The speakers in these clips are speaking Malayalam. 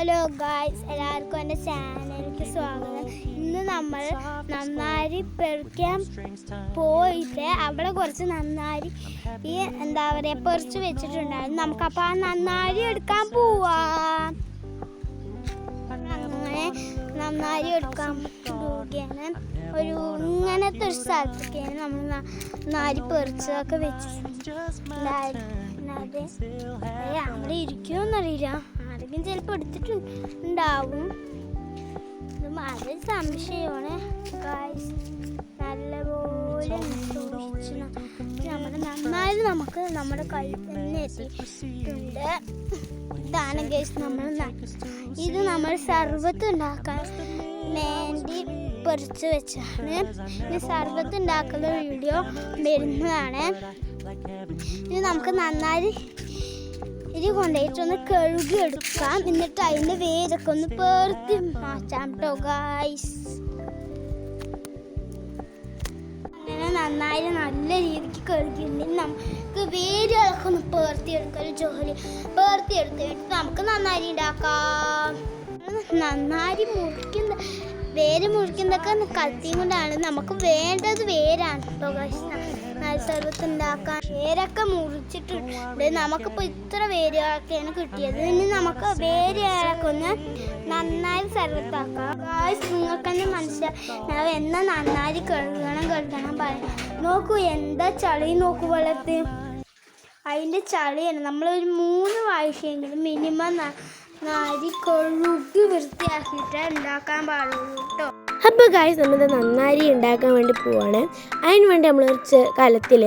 ഹലോ ഗായ്സ് എല്ലാവർക്കും എന്റെ ചാനലിലേക്ക് സ്വാഗതം. ഇന്ന് നമ്മൾ നന്നാരി പെറുക്കാൻ പോയിട്ട് അവിടെ കുറച്ച് നന്നാരി ഈ എന്താ പറയുക പെറിച്ച് വെച്ചിട്ടുണ്ടായിരുന്നു. നമുക്കപ്പോൾ ആ നന്നാരി എടുക്കാൻ പോവാം. അങ്ങനെ നന്നാരി എടുക്കാൻ പോവുകയാണ്. ഒരു ഇങ്ങനത്തെ ഒരു സ്ഥലത്തൊക്കെയാണ് നമ്മൾ നാരി പെറിച്ചതൊക്കെ വെച്ചിട്ടുണ്ടായിരുന്നത്. അവിടെ ഇരിക്കുമെന്നറിയില്ല ആരെങ്കിലും ചിലപ്പോൾ എടുത്തിട്ടുണ്ടാവും. അത് സംശയമാണ്. നല്ലപോലെ നമ്മുടെ നന്നായി നമുക്ക് നമ്മുടെ കയ്യിൽ തന്നെ എത്തിയിട്ടുണ്ട്. ഇതാണ് ഗൈസ് നമ്മൾ ഇത് നമ്മൾ സർബത്ത് ഉണ്ടാക്കാൻ വേണ്ടി പൊരിച്ച് വെച്ചാണ്. ഈ സർബത്ത് വീഡിയോ വരുന്നതാണ്. ഇത് നമുക്ക് നന്നായി ഇത് കൊണ്ടുപോയിട്ടൊന്ന് കഴുകി എടുക്കാം എന്നിട്ട് അതിന്റെ വേരൊക്കെ ഒന്ന് പേർത്തി മാറ്റാം കേട്ടോ ഗായ്സ് അങ്ങനെ നന്നായി നല്ല രീതിക്ക് കഴുകിയിട്ടുണ്ടെങ്കിൽ നമുക്ക് വേരുകളൊക്കെ ഒന്ന് പേർത്തി എടുക്കാം ഒരു ജോലി പേർത്തിയെടുത്തിട്ട് നമുക്ക് നന്നായി ഉണ്ടാക്കാം നന്നായി മുറിക്കുന്ന വേര് മുറിക്കുന്നതൊക്കെ കത്തിയും കൊണ്ടാണ് നമുക്ക് വേണ്ടത് വേരാണ് കേട്ടോ ഗായ്സ് സർവത്ത് ഉണ്ടാക്കാൻ വേരൊക്കെ മുറിച്ചിട്ടുണ്ട് നമുക്കിപ്പോൾ ഇത്ര വേരുകളൊക്കെയാണ് കിട്ടിയത്. ഇനി നമുക്ക് വേരുകളൊക്കെ ഒന്ന് നന്നായി സർവത്താക്കാം നിങ്ങൾക്ക് തന്നെ മനസ്സിലാവും എന്നാ നന്നായി കഴുകണം കഴുകണം പറയാം. നോക്കൂ എന്താ ചളി നോക്കൂ വെള്ളത്ത് അതിന്റെ ചളിയാണ്. നമ്മളൊരു മൂന്ന് പ്രാവശ്യമെങ്കിലും മിനിമം നാരി കൊഴുകി വൃത്തിയാക്കിയിട്ട് ഉണ്ടാക്കാൻ പാടുള്ളൂ കേട്ടോ. അപ്പോൾ ഗായ്സ് നമ്മൾ നന്നാരി ഉണ്ടാക്കാൻ വേണ്ടി പോവാണ്. അതിന് വേണ്ടി നമ്മൾ ഒരു കലത്തിൽ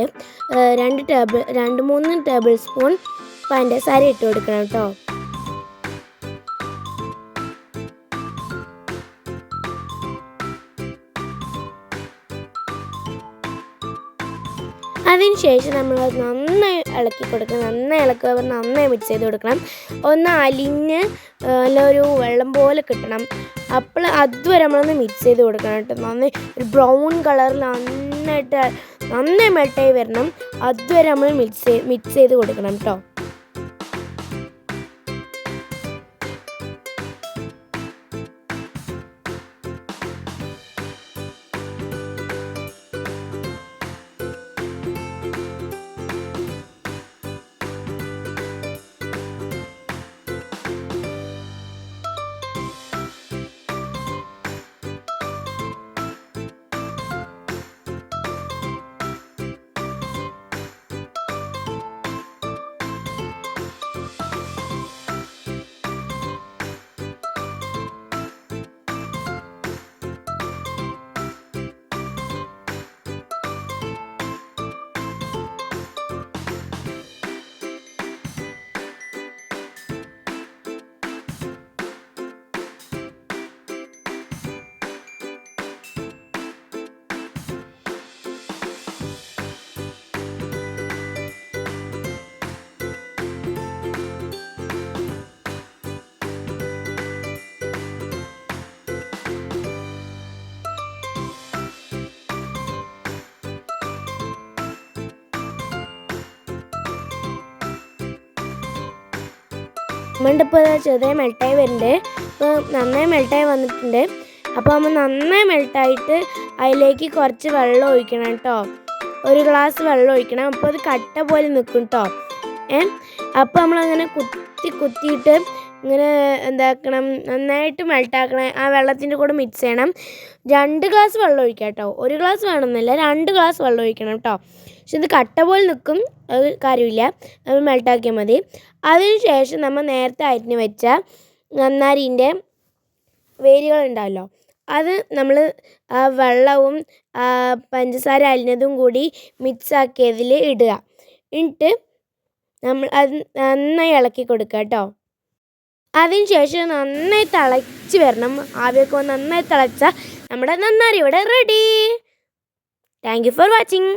രണ്ട് ടേബിൾ രണ്ട് മൂന്ന് ടേബിൾ സ്പൂൺ പഞ്ചസാര ഇട്ട് കൊടുക്കണം കേട്ടോ അതിനുശേഷം നമ്മൾ നന്നായി ഇളക്കി കൊടുക്കണം. നന്നായി ഇളക്കുക നന്നായി മിക്സ് ചെയ്ത് കൊടുക്കണം. ഒന്ന് അലിഞ്ഞ് ഒരു വെള്ളം പോലെ കിട്ടണം. അപ്പോൾ അതുവരെ നമ്മളൊന്ന് മിക്സ് ചെയ്ത് കൊടുക്കണം കേട്ടോ. നന്നായി ഒരു ബ്രൗൺ കളറിൽ നന്നായിട്ട് നന്നായി മെൽട്ടായി വരണം. അതുവരെ നമ്മൾ മിക്സ് മിക്സ് ചെയ്ത് കൊടുക്കണം കേട്ടോ. നമ്മളുടെ ഇപ്പോൾ ചെറുതായി മെൽട്ടായി വരുന്നുണ്ട്. നന്നായി മെൽട്ടായി വന്നിട്ടുണ്ട്. അപ്പോൾ നമ്മൾ നന്നായി മെൽട്ടായിട്ട് അതിലേക്ക് കുറച്ച് വെള്ളം ഒഴിക്കണം കേട്ടോ. ഒരു ഗ്ലാസ് വെള്ളം ഒഴിക്കണം. അപ്പോൾ അത് കട്ട പോലെ നിൽക്കും കേട്ടോ. ഏ? അപ്പോൾ നമ്മളങ്ങനെ കുത്തി കുത്തിയിട്ട് ഇങ്ങനെ എന്താക്കണം നന്നായിട്ട് മെൽട്ടാക്കണം ആ വെള്ളത്തിന്റെ കൂടെ മിക്സ് ചെയ്യണം. രണ്ട് ഗ്ലാസ് വെള്ളം ഒഴിക്കാം കേട്ടോ. ഒരു ഗ്ലാസ് വേണമെന്നില്ല രണ്ട് ഗ്ലാസ് വെള്ളം ഒഴിക്കണം കേട്ടോ. പക്ഷെ ഇത് കട്ട പോലെ നിൽക്കും അത് കാര്യമില്ല. നമ്മൾ മെൽട്ടാക്കിയാൽ മതി. അതിന് ശേഷം നമ്മൾ നേരത്തെ അരിഞ്ഞ് വെച്ച നന്നാരീന്റെ വേരുകൾ ഉണ്ടാവല്ലോ അത് നമ്മൾ ആ വെള്ളവും പഞ്ചസാര അലിഞ്ഞതും കൂടി മിക്സ് ആക്കിയതിൽ ഇടുക. എന്നിട്ട് നമ്മൾ അത് നന്നായി ഇളക്കി കൊടുക്കുക കേട്ടോ. അതിന് ശേഷം നന്നായി തിളച്ച് വരണം. ആവിയൊക്കെ നന്നായി തിളച്ചാൽ നമ്മുടെ നന്നാരി ഇവിടെ ready thank you for watching